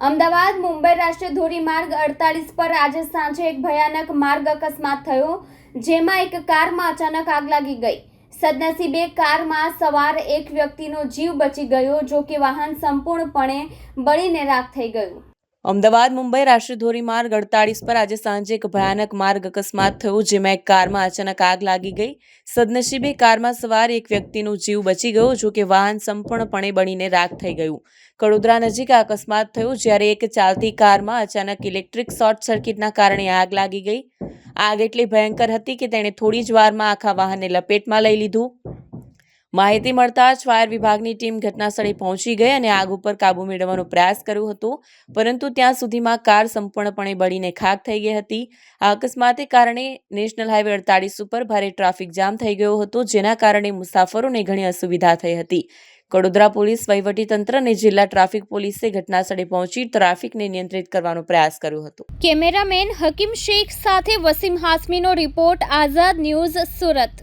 અમદાવાદ, મુંબઈ રાષ્ટ્રીય ધોરીમાર્ગ અડતાલીસ પર આજે સાંજે એક ભયાનક માર્ગ અકસ્માત થયો, જેમાં એક કારમાં અચાનક આગ લાગી ગઈ. સદનસીબે કારમાં સવાર એક વ્યક્તિનો જીવ બચી ગયો, જો કે વાહન સંપૂર્ણપણે બળીને રાખ થઈ ગયું. અમદાવાદ, મુંબઈ રાષ્ટ્રીય ધોરીમાર્ગ અડતાળીસ પર આજે સાંજે એક ભયાનક માર્ગ અકસ્માત થયો, જેમાં એક કારમાં અચાનક આગ લાગી ગઈ. સદનસીબે કારમાં સવાર એક વ્યક્તિનો જીવ બચી ગયો, જો કે વાહન સંપૂર્ણપણે બળીને રાખ થઈ ગયું. કડોદરા નજીક આ અકસ્માત થયો, જ્યારે એક ચાલતી કારમાં અચાનક ઇલેક્ટ્રિક શોર્ટ સર્કિટના કારણે આગ લાગી ગઈ. આગ એટલી ભયંકર હતી કે તેણે થોડી જ વારમાં આખા વાહનને લપેટમાં લઈ લીધું. માહિતી મળતા જ ફાયર વિભાગની ટીમ ઘટનાસ્થળે પહોંચી ગઈ અને આગ ઉપર કાબૂ મેળવવાનો પ્રયાસ કર્યો હતો. પરંતુ ત્યાં સુધીમાં કાર સંપૂર્ણપણે બળીને ખાક થઈ ગઈ હતી. આ અકસ્માતે કારણે નેશનલ હાઈવે અડતાળીસ ઉપર ભારે ટ્રાફિક જામ થઈ ગયો હતો, જેના કારણે મુસાફરોને ઘણી અસુવિધા થઈ હતી. કડોદરા પોલીસ વહીવટીતંત્ર અને જિલ્લા ટ્રાફિક પોલીસે ઘટનાસ્થળે પહોંચી ટ્રાફિકને નિયંત્રિત કરવાનો પ્રયાસ કર્યો હતો. કેમેરામેન હકીમ શેખ સાથે વસીમ હાસમીનો રિપોર્ટ, આઝાદ ન્યૂઝ સુરત.